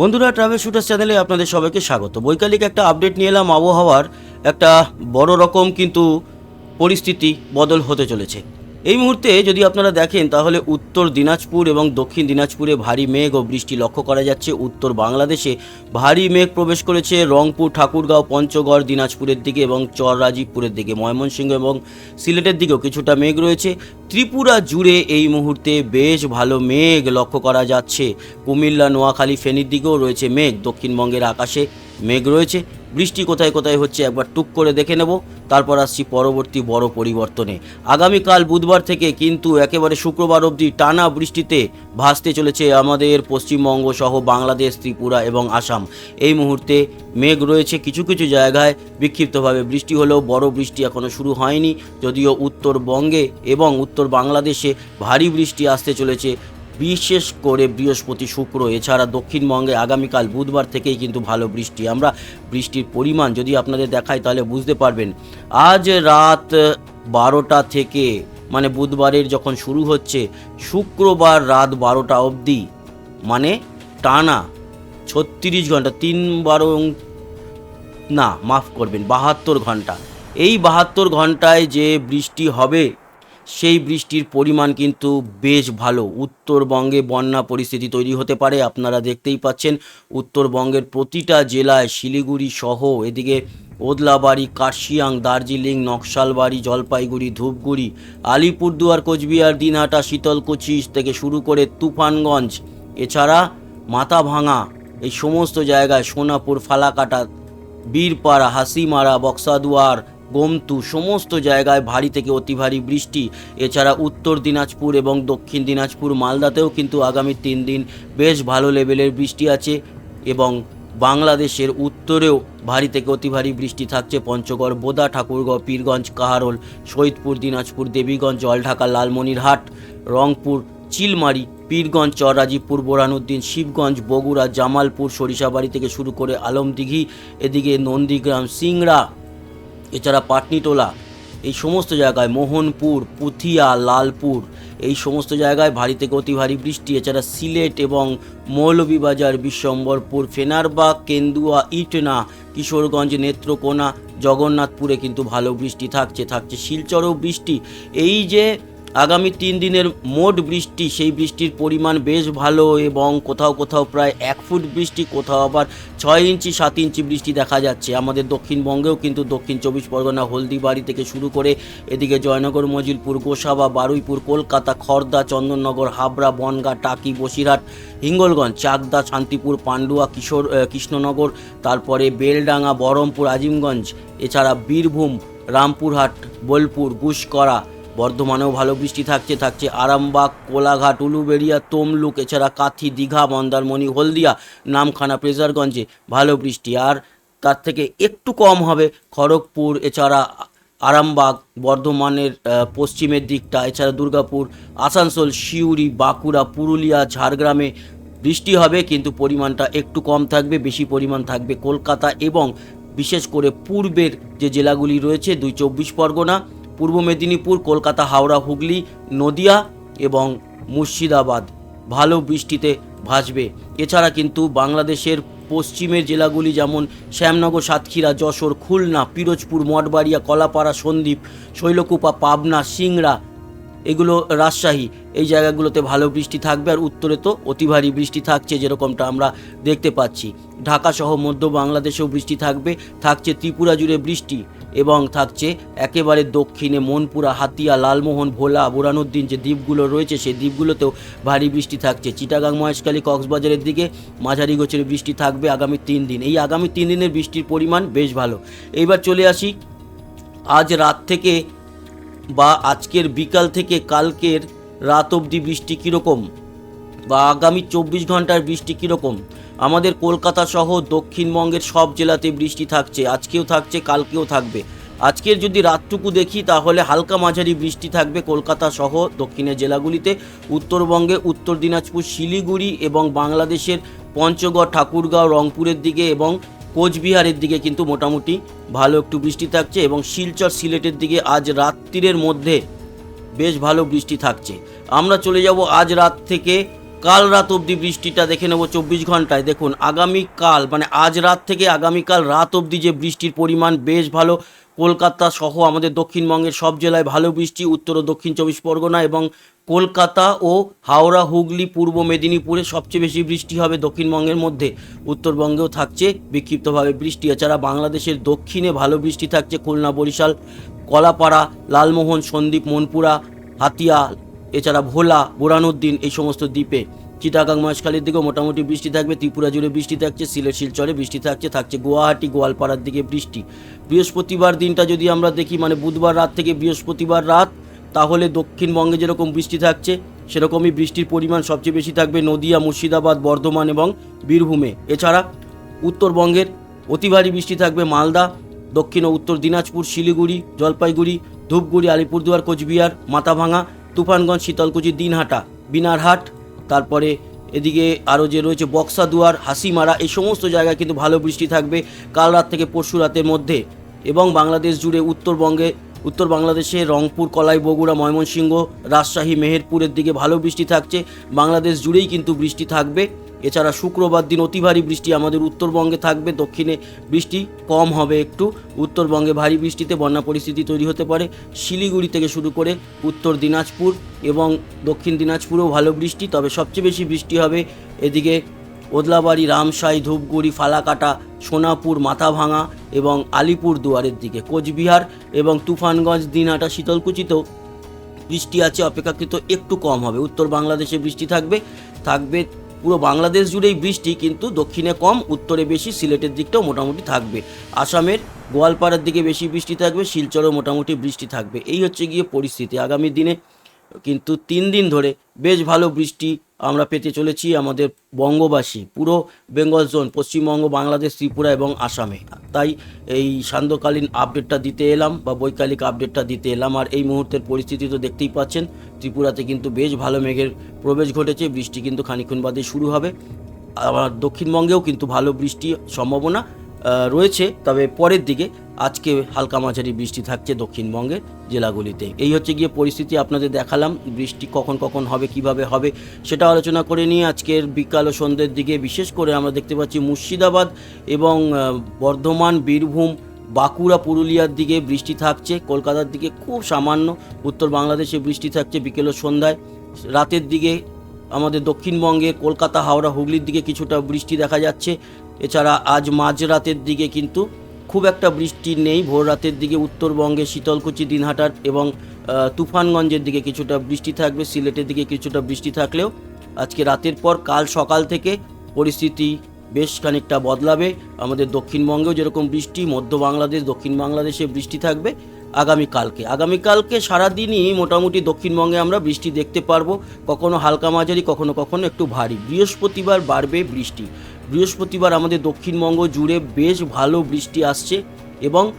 বন্ধুরা travel shooters চ্যানেলে আপনাদের সবাইকে স্বাগত। বৈকালিক একটা আপডেট নিয়ে এলাম। আবহাওয়ার একটা বড় রকম কিন্তু পরিস্থিতি বদল হতে চলেছে। এই মুহূর্তে যদি আপনারা দেখেন, তাহলে উত্তর দিনাজপুর এবং দক্ষিণ দিনাজপুরে ভারী মেঘ ও বৃষ্টি লক্ষ্য করা যাচ্ছে। উত্তর বাংলাদেশে ভারী মেঘ প্রবেশ করেছে রংপুর, ঠাকুরগাঁও, পঞ্চগড়, দিনাজপুরের দিকে এবং চর রাজীবপুরের দিকে। ময়মনসিংহ এবং সিলেটের দিকেও কিছুটা মেঘ রয়েছে। ত্রিপুরা জুড়ে এই মুহূর্তে বেশ ভালো মেঘ লক্ষ্য করা যাচ্ছে। কুমিল্লা, নোয়াখালী, ফেনীর দিকেও রয়েছে মেঘ। দক্ষিণবঙ্গের আকাশে মেঘ রয়েছে। বৃষ্টি কোথায় কোথায় হচ্ছে একবার টুক করে দেখে নেব, তারপর আসছি পরবর্তী বড় পরিবর্তনে। আগামীকাল বুধবার থেকে কিন্তু একেবারে শুক্রবার অবধি টানা বৃষ্টিতে ভাসতে চলেছে আমাদের পশ্চিমবঙ্গ সহ বাংলাদেশ, ত্রিপুরা এবং আসাম। এই মুহূর্তে মেঘ রয়েছে কিছু কিছু জায়গায়, বিক্ষিপ্তভাবে বৃষ্টি হলেও বড় বৃষ্টি এখনও শুরু হয়নি, যদিও উত্তরবঙ্গে এবং উত্তর বাংলাদেশে ভারী বৃষ্টি আসতে চলেছে। বিশেষ করে বৃহস্পতি শুক্র, এছাড়া দক্ষিণবঙ্গে আগামীকাল বুধবার থেকেই কিন্তু ভালো বৃষ্টি। আমরা বৃষ্টির পরিমাণ যদি আপনাদের দেখাই তাহলে বুঝতে পারবেন। আজ রাত বারোটা থেকে মানে বুধবারের যখন শুরু হচ্ছে, শুক্রবার রাত বারোটা অবধি মানে টানা ছত্রিশ ঘণ্টা, তিন বারো না, মাফ করবেন, বাহাত্তর ঘণ্টা। এই বাহাত্তর ঘন্টায় যে বৃষ্টি হবে সেই বৃষ্টির পরিমাণ কিন্তু বেশ ভালো। উত্তরবঙ্গে বন্যা পরিস্থিতি তৈরি হতে পারে, আপনারা দেখতেই পাচ্ছেন। উত্তরবঙ্গের প্রতিটা জেলায় শিলিগুড়ি সহ এদিকে ওদলাবাড়ি, কার্শিয়াং, দার্জিলিং, নকশালবাড়ি, জলপাইগুড়ি, ধূপগুড়ি, আলিপুরদুয়ার, কোচবিহার, দিনহাটা, শীতলকুচি থেকে শুরু করে তুফানগঞ্জ, এছাড়া মাথাভাঙা, এই সমস্ত জায়গায় সোনাপুর, ফালাকাটা, বীরপাড়া, হাসিমারা, বক্সাদুয়ার গোমতু সমস্ত জায়গায় ভারী থেকে অতি ভারী বৃষ্টি। এছাড়া উত্তর দিনাজপুর এবং দক্ষিণ দিনাজপুর মালদাতেও কিন্তু আগামী তিন দিন বেশ ভালো লেভেলের বৃষ্টি আছে এবং বাংলাদেশের উত্তরেও ভারী থেকে অতি ভারী বৃষ্টি থাকছে পঞ্চগড়, বোদা, ঠাকুরগাঁও, পীরগঞ্জ, কাহারোল শহীদপুর দিনাজপুর, দেবীগঞ্জ, জলঢাকা, লালমনিরহাট, রংপুর, চিলমারি, পীরগঞ্জ, চররাজীবপুর বোরহানুদ্দিন শিবগঞ্জ, বগুড়া, জামালপুর, সরিষাবাড়ি থেকে শুরু করে আলমদিঘি, এদিকে নন্দীগ্রাম, সিংড়া এছাড়া পাটনিটোলা, এই সমস্ত জায়গায় মোহনপুর, পুথিয়া, লালপুর, এই সমস্ত জায়গায় ভারী থেকে অতি ভারী বৃষ্টি। এছাড়া সিলেট এবং মৌলভীবাজার, বিশ্বম্বরপুর ফেনারবাগ কেন্দুয়া, ইটনা, কিশোরগঞ্জ, নেত্রকোনা, জগন্নাথপুরে কিন্তু ভালো বৃষ্টি থাকছে থাকছে শিলচরও বৃষ্টি। এই যে আগামী তিন দিনের মোট বৃষ্টি, সেই বৃষ্টির পরিমাণ বেশ ভালো এবং কোথাও কোথাও প্রায় এক ফুট বৃষ্টি, কোথাও আবার ছয় ইঞ্চি, সাত ইঞ্চি বৃষ্টি দেখা যাচ্ছে। আমাদের দক্ষিণবঙ্গেও কিন্তু দক্ষিণ চব্বিশ পরগনা, হলদিবাড়ি থেকে শুরু করে এদিকে জয়নগর, মজিলপুর, গোসাবা, বারুইপুর, কলকাতা খড়দা চন্দননগর, হাবড়া, বনগা, টাকি, বসিরহাট, হিঙ্গলগঞ্জ, চাকদা, শান্তিপুর, পান্ডুয়া, কিশোর কৃষ্ণনগর, তারপরে বেলডাঙ্গা, বহরমপুর, আজিমগঞ্জ, এছাড়া বীরভূম, রামপুরহাট, বোলপুর, গুসকরা বর্ধমানেও ভালো বৃষ্টি থাকছে থাকছে আরামবাগ, কোলাঘাট, উলুবেড়িয়া, তমলুক, এছাড়া কাথি, দীঘা, মন্দারমণি, হলদিয়া, নামখানা প্রেজারগঞ্জে ভালো বৃষ্টি। আর তার থেকে একটু কম হবে খড়গপুর, এছাড়া আরামবাগ, বর্ধমানের পশ্চিমের দিকটা, এছাড়া দুর্গাপুর, আসানসোল, সিউড়ি, বাঁকুড়া, পুরুলিয়া, ঝাড়গ্রামে বৃষ্টি হবে, কিন্তু পরিমাণটা একটু কম থাকবে, বেশি পরিমাণ থাকবে কলকাতা এবং বিশেষ করে পূর্বের যে জেলাগুলি রয়েছে, দুই চব্বিশ পরগনা পূর্ব মেদিনীপুর, কলকাতা, হাওড়া, হুগলি, নদিয়া এবং মুর্শিদাবাদ। ভালো বৃষ্টিতে ভাসবে। এছাড়া কিন্তু বাংলাদেশের পশ্চিমের জেলাগুলি যেমন শ্যামনগর, সাতক্ষীরা, যশোর, খুলনা, পিরোজপুর, মঠবাড়িয়া, কলাপাড়া, সন্দ্বীপ, শৈলকুপা, পাবনা, সিংড়া এগুলো রাজশাহী। এই জায়গাগুলোতে ভালো বৃষ্টি থাকবে আর উত্তরে তো অতি ভারী বৃষ্টি থাকছে যেরকমটা আমরা দেখতে পাচ্ছি। ঢাকা সহ মধ্য বাংলাদেশেও বৃষ্টি থাকবে। থাকছে ত্রিপুরা জুড়ে বৃষ্টি। এবং থাকছে একেবারে দক্ষিণে মনপুরা, হাতিয়া, লালমোহন, ভোলা বুরানুদ্দিন যে দ্বীপগুলো রয়েছে সেই দ্বীপগুলোতেও ভারী বৃষ্টি থাকছে। চিটাগাং, মহেশখালী, কক্সবাজারের দিকে মাঝারি গোছের বৃষ্টি থাকবে আগামী তিন দিন। এই আগামী তিন দিনের বৃষ্টির পরিমাণ বেশ ভালো। এইবার চলে আসি আজ রাত থেকে বা আজকের বিকাল থেকে কালকের রাত অবধি বৃষ্টি কীরকম বা আগামী চব্বিশ ঘণ্টার বৃষ্টি কীরকম? আমাদের কলকাতা সহ দক্ষিণবঙ্গের সব জেলাতে বৃষ্টি থাকছে, আজকেও থাকছে, কালকেও থাকবে। আজকের যদি রাতটুকু দেখি, তাহলে হালকা মাঝারি বৃষ্টি থাকবে কলকাতা সহ দক্ষিণের জেলাগুলিতে। উত্তরবঙ্গে, উত্তর দিনাজপুর, শিলিগুড়ি এবং বাংলাদেশের পঞ্চগড়, ঠাকুরগাঁও, রংপুরের দিকে এবং কোচবিহারের দিকে কিন্তু মোটামুটি ভালো একটু বৃষ্টি থাকছে এবং শিলচর সিলেটের দিকে আজ রাত্রির মধ্যে বেশ ভালো বৃষ্টি থাকছে। আমরা চলে যাব আজ রাত থেকে কাল রাত অবধি বৃষ্টিটা দেখে নেব চব্বিশ ঘন্টায়। দেখুন, আগামীকাল মানে আজ রাত থেকে আগামীকাল রাত অবধি যে বৃষ্টির পরিমাণ, বেশ ভালো। কলকাতা সহ আমাদের দক্ষিণবঙ্গের সব জেলায় ভালো বৃষ্টি, উত্তর ও দক্ষিণ চব্বিশ পরগনা এবং কলকাতা ও হাওড়া, হুগলি, পূর্ব মেদিনীপুরে সবচেয়ে বেশি বৃষ্টি হবে দক্ষিণবঙ্গের মধ্যে। উত্তরবঙ্গেও থাকছে বিক্ষিপ্তভাবে বৃষ্টি। এছাড়া বাংলাদেশের দক্ষিণে ভালো বৃষ্টি থাকছে খুলনা, বরিশাল, কলাপাড়া, লালমোহন সন্দ্বীপ মনপুরা, হাতিয়া এছাড়া ভোলা, বোরানুদ্দিন এই সমস্ত দ্বীপে। চিটাগাং মহেশখালীর দিকেও মোটামুটি বৃষ্টি থাকবে, ত্রিপুরা জুড়ে বৃষ্টি থাকছে, সিলেট, শিলচরে বৃষ্টি থাকছে থাকছে গুয়াহাটি, গোয়ালপাড়ার দিকে বৃষ্টি। বৃহস্পতিবার দিনটা যদি আমরা দেখি মানে বুধবার রাত থেকে বৃহস্পতিবার রাত, তাহলে দক্ষিণবঙ্গে যেরকম বৃষ্টি থাকছে, সেরকমই বৃষ্টির পরিমাণ সবচেয়ে বেশি থাকবে নদিয়া, মুর্শিদাবাদ, বর্ধমান এবং বীরভূমে। এছাড়া উত্তরবঙ্গের অতি ভারী বৃষ্টি থাকবে মালদা, দক্ষিণ ও উত্তর দিনাজপুর, শিলিগুড়ি, জলপাইগুড়ি, ধূপগুড়ি, আলিপুরদুয়ার, কোচবিহার মাথাভাঙা তুফানগঞ্জ, শীতলকুচি, দিনহাটা, বিনারহাট, তারপরে এদিকে আরও যে রয়েছে বক্সাদুয়ার, হাসিমারা, এই সমস্ত জায়গায় কিন্তু ভালো বৃষ্টি থাকবে কাল রাত থেকে পরশু রাতের মধ্যে। এবং বাংলাদেশ জুড়ে উত্তরবঙ্গে, উত্তর বাংলাদেশে রংপুর, কলাই, বগুড়া, ময়মনসিংহ, রাজশাহী, মেহেরপুরের দিকে ভালো বৃষ্টি থাকছে। বাংলাদেশ জুড়েই কিন্তু বৃষ্টি থাকবে। এছাড়া শুক্রবার দিন অতি ভারী বৃষ্টি আমাদের উত্তরবঙ্গে থাকবে। দক্ষিণে বৃষ্টি কম হবে একটু। উত্তরবঙ্গে ভারী বৃষ্টিতে বন্যা পরিস্থিতি তৈরি হতে পারে। শিলিগুড়ি থেকে শুরু করে উত্তর দিনাজপুর এবং দক্ষিণ দিনাজপুরেও ভালো বৃষ্টি, তবে সবচেয়ে বেশি বৃষ্টি হবে এদিকে ওদলাবাড়ি, রামসাই, ধূপগুড়ি, ফালাকাটা, সোনাপুর, মাথাভাঙা এবং আলিপুর দুয়ারের দিকে। কোচবিহার এবং তুফানগঞ্জ দিনহাটা শীতলকুচিতেও বৃষ্টি আছে, অপেক্ষাকৃত একটু কম হবে। উত্তর বাংলাদেশে বৃষ্টি থাকবে। থাকবে পুরো বাংলাদেশ জুড়েই বৃষ্টি, কিন্তু দক্ষিণে কম, উত্তরে বেশি, সিলেটের দিকটাও মোটামুটি থাকবে। আসামের গোয়ালপাড়ার দিকে বেশি বৃষ্টি থাকবে, শিলচরেও মোটামুটি বৃষ্টি থাকবে। এই হচ্ছে গিয়ে পরিস্থিতি। আগামী দিনে কিন্তু তিন দিন ধরে বেশ ভালো বৃষ্টি আমরা পেতে চলেছি আমাদের বঙ্গবাসী, পুরো বেঙ্গল জোন, পশ্চিমবঙ্গ, বাংলাদেশ, ত্রিপুরা এবং আসামে। তাই এই সান্ধ্যকালীন আপডেটটা দিতে এলাম বা বৈকালিক আপডেটটা দিতে এলাম। আর এই মুহূর্তের পরিস্থিতি তো দেখতেই পাচ্ছেন, ত্রিপুরাতে কিন্তু বেশ ভালো মেঘের প্রবেশ ঘটেছে, বৃষ্টি কিন্তু খানিক্ষণ বাদে শুরু হবে। আবার দক্ষিণবঙ্গেও কিন্তু ভালো বৃষ্টি সম্ভাবনা। রয়েছে। তবে পরের দিকে আজকে হালকা মাঝারি বৃষ্টি থাকছে দক্ষিণবঙ্গের জেলাগুলিতে। এই হচ্ছে গিয়ে পরিস্থিতি, আপনাদের দেখালাম বৃষ্টি কখন কখন হবে, কীভাবে হবে, সেটা আলোচনা করে নিয়ে আজকের বিকাল ও সন্ধ্যের দিকে বিশেষ করে আমরা দেখতে পাচ্ছি মুর্শিদাবাদ এবং বর্ধমান, বীরভূম, বাঁকুড়া, পুরুলিয়ার দিকে বৃষ্টি থাকছে। কলকাতার দিকে খুব সামান্য, উত্তর বাংলাদেশে বৃষ্টি থাকছে বিকেল ও সন্ধ্যায়। রাতের দিকে আমাদের দক্ষিণবঙ্গে কলকাতা, হাওড়া, হুগলির দিকে কিছুটা বৃষ্টি দেখা যাচ্ছে। এছাড়া আজ মাঝরাতের দিকে কিন্তু খুব একটা বৃষ্টি নেই। ভোর রাতের দিকে উত্তরবঙ্গে শীতলকুচি, দিনহাটার এবং তুফানগঞ্জের দিকে কিছুটা বৃষ্টি থাকবে, সিলেটের দিকে কিছুটা বৃষ্টি থাকলেও আজকে রাতের পর কাল সকাল থেকে পরিস্থিতি বেশ খানিকটা বদলাবে। আমাদের দক্ষিণবঙ্গেও যেরকম বৃষ্টি, মধ্য বাংলাদেশ, দক্ষিণ বাংলাদেশে বৃষ্টি থাকবে। আগামীকালকে। আগামীকালকে সারাদিনই মোটামুটি দক্ষিণবঙ্গে আমরা বৃষ্টি দেখতে পারব। কখনো হালকা মাঝারি, কখনো কখনো একটু ভারী। বৃহস্পতিবার বাড়বে বৃষ্টি। বৃহস্পতিবার আমাদের দক্ষিণবঙ্গ জুড়ে বেশ ভালো বৃষ্টি আসছে এবং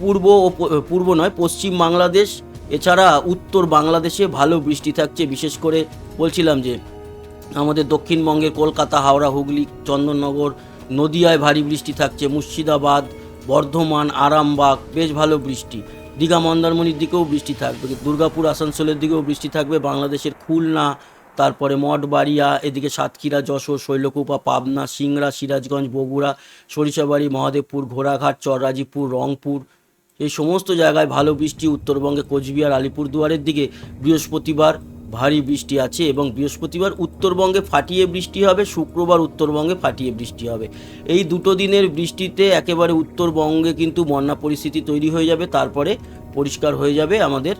পূর্ব ও পূর্ব নয়, পশ্চিম বাংলাদেশ, এছাড়া উত্তর বাংলাদেশে ভালো বৃষ্টি থাকছে। বিশেষ করে বলছিলাম যে, আমাদের দক্ষিণবঙ্গের কলকাতা, হাওড়া, হুগলি, চন্দননগর, নদিয়ায় ভারী বৃষ্টি থাকছে। মুর্শিদাবাদ, বর্ধমান, আরামবাগ, বেশ ভালো বৃষ্টি। দীঘা মন্দারমণির দিকেও বৃষ্টি থাকবে, দুর্গাপুর আসানসোলের দিকেও বৃষ্টি থাকবে, বাংলাদেশের খুলনা, তারপরে মঠবাড়িয়া, এদিকে সাতক্ষীরা, যশোর, শৈলকুপা, পাবনা, সিংড়া, সিরাজগঞ্জ, বগুড়া, সরিষাবাড়ি, মহাদেবপুর, ঘোড়াঘাট চররাজিপুর রংপুর, এই সমস্ত জায়গায় ভালো বৃষ্টি উত্তরবঙ্গে, কোচবিহার, আলিপুরদুয়ারের দিকে বৃহস্পতিবার ভারী বৃষ্টি আছে এবং বৃহস্পতিবার উত্তরবঙ্গে ফাটিয়ে বৃষ্টি হবে, শুক্রবার উত্তরবঙ্গে ফাটিয়ে বৃষ্টি হবে। এই দুটো দিনের বৃষ্টিতে একেবারে উত্তরবঙ্গে কিন্তু বন্যা পরিস্থিতি তৈরি হয়ে যাবে, তারপরে পরিষ্কার হয়ে যাবে আমাদের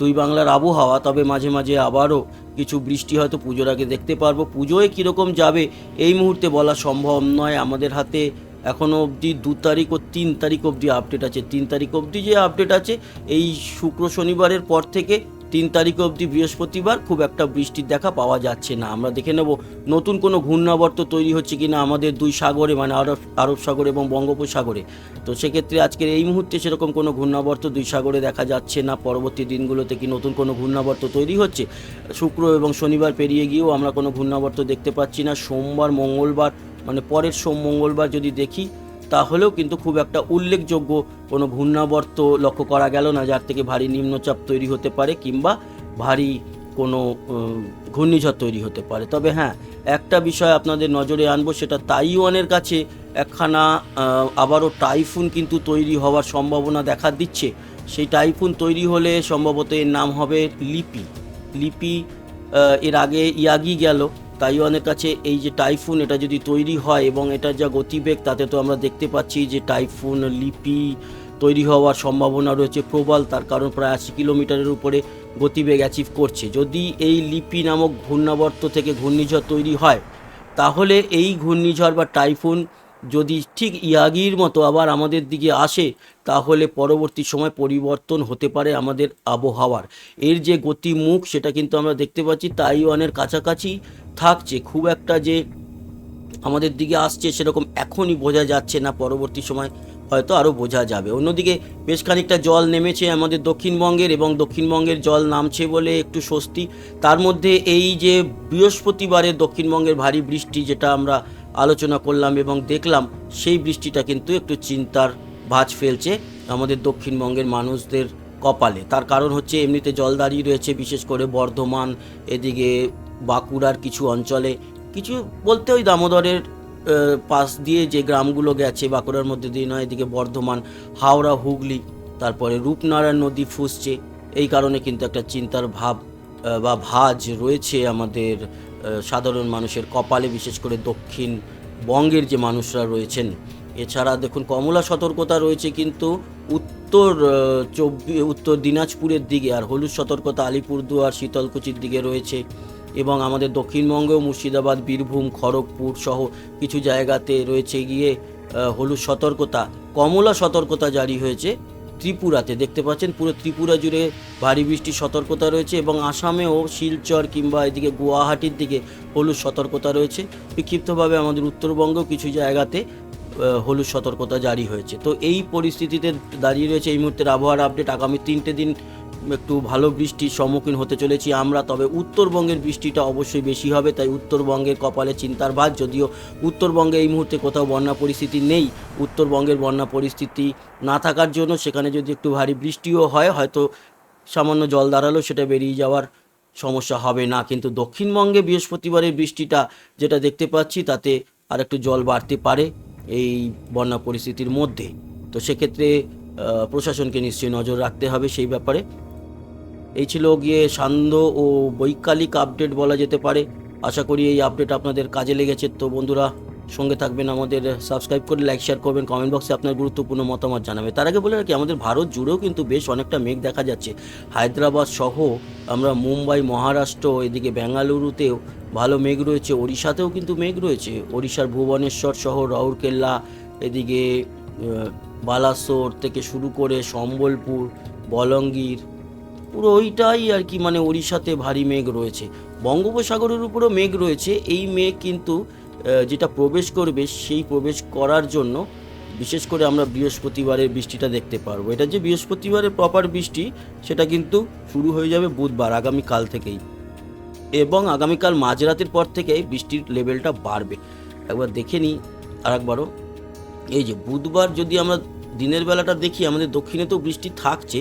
দুই বাংলার আবহাওয়া। তবে মাঝে মাঝে আবারও কিছু বৃষ্টি হয়তো পুজোর আগে দেখতে পারব। পুজোয় কীরকম যাবে এই মুহূর্তে বলা সম্ভব নয়। আমাদের হাতে এখনও অবধি দু তারিখ ও তিন তারিখ অবধি আপডেট আছে। তিন তারিখ অবধি যে আপডেট আছে, এই শুক্র শনিবারের পর থেকে তিন তারিখ অবধি বৃহস্পতিবার খুব একটা বৃষ্টির দেখা পাওয়া যাচ্ছে না। আমরা দেখে নেব নতুন কোনো ঘূর্ণাবর্ত তৈরি হচ্ছে কিনা আমাদের দুই সাগরে মানে আরব আরব সাগর এবং বঙ্গোপসাগরে। তো সেক্ষেত্রে আজকের এই মুহূর্তে সেরকম কোনো ঘূর্ণাবর্ত দুই সাগরে দেখা যাচ্ছে না। পরবর্তী দিনগুলোতে কি নতুন কোনো ঘূর্ণাবর্ত তৈরি হচ্ছে? শুক্র এবং শনিবার পেরিয়ে গিয়েও আমরা কোনো ঘূর্ণাবর্ত দেখতে পাচ্ছি না। সোমবার, মঙ্গলবার মানে পরের সোম, মঙ্গলবার যদি দেখি তাহলেও কিন্তু খুব একটা উল্লেখযোগ্য কোনো ঘূর্ণাবর্ত লক্ষ্য করা গেল না, যার থেকে ভারী নিম্নচাপ তৈরি হতে পারে কিংবা ভারী কোনো ঘূর্ণিঝড় তৈরি হতে পারে। তবে হ্যাঁ একটা বিষয় আপনাদের নজরে আনব, সেটা তাইওয়ানের কাছে একখানা আবারও টাইফুন কিন্তু তৈরি হওয়ার সম্ভাবনা দেখা দিচ্ছে। সেই টাইফুন তৈরি হলে সম্ভবত এর নাম হবে লিপি। লিপি এর আগে ইয়াগি গেল। তাইওয়ানের কাছে এই যে টাইফুন এটা যদি তৈরি হয় এবং এটা যা গতিবেগ, তাতে তো আমরা দেখতে পাচ্ছি যে টাইফুন লিপি তৈরি হওয়ার সম্ভাবনা রয়েছে প্রবল, তার কারণ প্রায় আশি কিলোমিটারের উপরে গতিবেগ অ্যাচিভ করছে। যদি এই লিপি নামক ঘূর্ণাবর্ত থেকে ঘূর্ণিঝড় তৈরি হয়, তাহলে এই ঘূর্ণিঝড় বা টাইফুন যদি ঠিক ইয়াগির মতো আবার আমাদের দিকে আসে, তাহলে পরবর্তী সময় পরিবর্তন হতে পারে আমাদের আবহাওয়ার। এর যে গতিমুখ, সেটা কিন্তু আমরা দেখতে পাচ্ছি তাইওয়ানের কাছাকাছি থাকছে। খুব একটা যে আমাদের দিকে আসছে সেরকম এখনই বোঝা যাচ্ছে না, পরবর্তী সময় হয়তো আরও বোঝা যাবে। অন্যদিকে বেশ খানিকটা জল নেমেছে আমাদের দক্ষিণবঙ্গের, এবং দক্ষিণবঙ্গের জল নামছে বলে একটু স্বস্তি। তার মধ্যে এই যে বৃহস্পতিবারের দক্ষিণবঙ্গের ভারী বৃষ্টি, যেটা আমরা আলোচনা করলাম এবং দেখলাম সেই বৃষ্টিটা কিন্তু একটু চিন্তার ভাঁজ ফেলছে আমাদের দক্ষিণবঙ্গের মানুষদের কপালে। তার কারণ হচ্ছে এমনিতে জল দাঁড়িয়ে রয়েছে, বিশেষ করে বর্ধমান, এদিকে বাঁকুড়ার কিছু অঞ্চলে। কিছু বলতে ওই দামোদরের পাশ দিয়ে যে গ্রামগুলো গেছে, বাঁকুড়ার মধ্যে দিয়ে নয়, এদিকে বর্ধমান, হাওড়া, হুগলি, তারপরে রূপনারায়ণ নদী ফুসছে। এই কারণে কিন্তু একটা চিন্তার ভাব বা ভাজ রয়েছে আমাদের সাধারণ মানুষের কপালে, বিশেষ করে দক্ষিণ বঙ্গের যে মানুষরা রয়েছেন। এছাড়া দেখুন, কমলা সতর্কতা রয়েছে কিন্তু উত্তর চব্বি উত্তর দিনাজপুরের দিকে আর হলুদ সতর্কতা আলিপুরদুয়ার, শীতলকুচির দিকে রয়েছে এবং আমাদের দক্ষিণবঙ্গেও মুর্শিদাবাদ, বীরভূম, খড়গপুর সহ কিছু জায়গাতে রয়েছে গিয়ে হলুদ সতর্কতা। কমলা সতর্কতা জারি হয়েছে। ত্রিপুরাতে। দেখতে পাচ্ছেন, পুরো ত্রিপুরা জুড়ে ভারী বৃষ্টির সতর্কতা রয়েছে এবং আসামেও শিলচর কিংবা এদিকে গুয়াহাটির দিকে হলুদ সতর্কতা রয়েছে। বিক্ষিপ্তভাবে আমাদের উত্তরবঙ্গ কিছু জায়গাতে হলুদ সতর্কতা জারি হয়েছে। তো এই পরিস্থিতিতে দাঁড়িয়ে রয়েছে এই মুহূর্তের আবহাওয়ার আপডেট আগামী তিনটে দিন একটু ভালো বৃষ্টির সম্মুখীন হতে চলেছি আমরা, তবে উত্তরবঙ্গের বৃষ্টিটা অবশ্যই বেশি হবে, তাই উত্তরবঙ্গের কপালে চিন্তার ভাঁজ যদিও উত্তরবঙ্গে এই মুহূর্তে কোথাও বন্যা পরিস্থিতি নেই, উত্তরবঙ্গের বন্যা পরিস্থিতি না থাকার জন্য সেখানে যদি একটু ভারী বৃষ্টিও হয়, হয়তো সামান্য জল দাঁড়ালেও সেটা বেরিয়ে যাওয়ার সমস্যা হবে না। কিন্তু দক্ষিণবঙ্গে বৃহস্পতিবারের বৃষ্টিটা যেটা দেখতে পাচ্ছি, তাতে আর একটু জল বাড়তে পারে এই বন্যা পরিস্থিতির মধ্যে। তো সেক্ষেত্রে প্রশাসনকে নিশ্চয়ই নজর রাখতে হবে সেই ব্যাপারে। এই ছিল গিয়ে সান্ধ্য ও বৈকালিক আপডেট বলা যেতে পারে। আশা করি এই আপডেট আপনাদের কাজে লেগেছে। তো বন্ধুরা, সঙ্গে থাকবেন আমাদের, সাবস্ক্রাইব করে লাইক, শেয়ার করবেন। কমেন্ট বক্সে আপনার গুরুত্বপূর্ণ মতামত জানাবেন তার আগে বলে রাখি, আমাদের ভারত জুড়েও কিন্তু বেশ অনেকটা মেঘ দেখা যাচ্ছে। হায়দ্রাবাদ সহ আমরা মুম্বাই, মহারাষ্ট্র, এদিকে বেঙ্গালুরুতেও ভালো মেঘ রয়েছে। ওড়িশাতেও কিন্তু মেঘ রয়েছে। ওড়িশার ভুবনেশ্বর সহ রাউরকেল্লা, এদিকে বালাসোর থেকে শুরু করে সম্বলপুর, বলঙ্গীর পুরো ওইটাই আর কি মানে ওড়িশাতে ভারী মেঘ রয়েছে। বঙ্গোপসাগরের উপরও মেঘ রয়েছে। এই মেঘ কিন্তু যেটা প্রবেশ করবে, সেই প্রবেশ করার জন্য বিশেষ করে আমরা বৃহস্পতিবারের বৃষ্টিটা দেখতে পারব। এটা যে বৃহস্পতিবারের প্রপার বৃষ্টি, সেটা কিন্তু শুরু হয়ে যাবে বুধবার, আগামীকাল থেকেই। এবং আগামীকাল মাঝরাতের পর থেকেই বৃষ্টির লেভেলটা বাড়বে। একবার দেখে নিই আর একবারও এই যে বুধবার যদি আমরা দিনের বেলাটা দেখি, আমাদের দক্ষিণে তো বৃষ্টি থাকছে।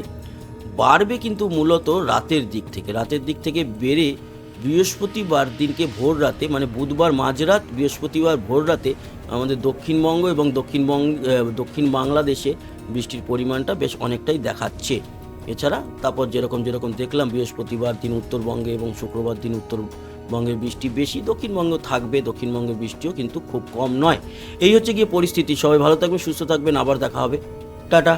বাড়বে কিন্তু মূলত রাতের দিক থেকে। রাতের দিক থেকে বেড়ে বৃহস্পতিবার দিনকে ভোর রাতে মানে বুধবার মাঝরাত, বৃহস্পতিবার ভোর রাতে আমাদের দক্ষিণবঙ্গ এবং দক্ষিণবঙ্গ দক্ষিণ বাংলাদেশে বৃষ্টির পরিমাণটা বেশ অনেকটাই দেখাচ্ছে। এছাড়া তারপর যেরকম যেরকম দেখলাম, বৃহস্পতিবার দিন উত্তরবঙ্গে এবং শুক্রবার দিন উত্তরবঙ্গের বৃষ্টি বেশি। দক্ষিণবঙ্গ থাকবে, দক্ষিণবঙ্গের বৃষ্টিও কিন্তু খুব কম নয়। এই হচ্ছে গিয়ে পরিস্থিতি। সবাই ভালো থাকবে সুস্থ থাকবেন। আবার দেখা হবে। টাটা।